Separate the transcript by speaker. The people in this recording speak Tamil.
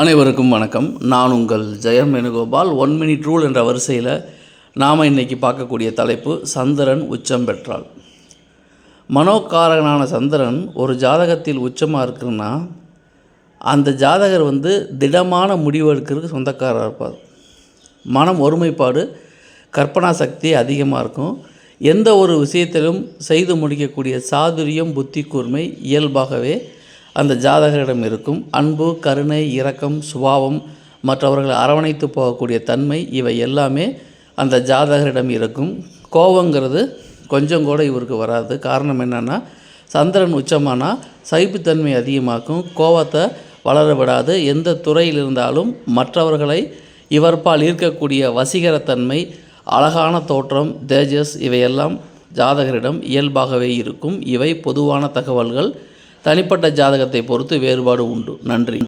Speaker 1: அனைவருக்கும் வணக்கம். நான் உங்கள் Jayam Venugopal. One minute rule என்ற வரிசையில் நாம் இன்னைக்கு பார்க்கக்கூடிய தலைப்பு சந்திரன் உச்சம் பெற்றால். மனோகாரகனான சந்திரன் ஒரு ஜாதகத்தில் உச்சமாக இருக்குன்னா அந்த ஜாதகர் வந்து திடமான முடிவு எடுக்கிறதுக்கு சொந்தக்காரராக இருப்பார். மனம் ஒருமைப்பாடு கற்பனா சக்தி அதிகமாக இருக்கும். எந்த ஒரு விஷயத்திலும் செய்து முடிக்கக்கூடிய சாதுரியம் புத்தி கூர்மை இயல்பாகவே அந்த ஜாதகரிடம் இருக்கும் அன்பு கருணை இரக்கம் சுபாவம் மற்றவர்களை அரவணைத்து போகக்கூடிய தன்மை இவை எல்லாமே அந்த ஜாதகரிடம் இருக்கும். கோபங்கிறது கொஞ்சம் கூட இவருக்கு வராது. காரணம் என்னென்னா சந்திரன் உச்சமானால் சகிப்புத்தன்மை அதிகமாக்கும். கோபத்தை வளர விடாது எந்த துறையில் இருந்தாலும் மற்றவர்களை இவர்பால் ஈர்க்கக்கூடிய வசீகரத்தன்மை அழகான தோற்றம் தேஜஸ் இவையெல்லாம் ஜாதகரிடம் இயல்பாகவே இருக்கும். இவை பொதுவான தகவல்கள். தனிப்பட்ட ஜாதகத்தை பொறுத்து வேறுபாடு உண்டு. நன்றி.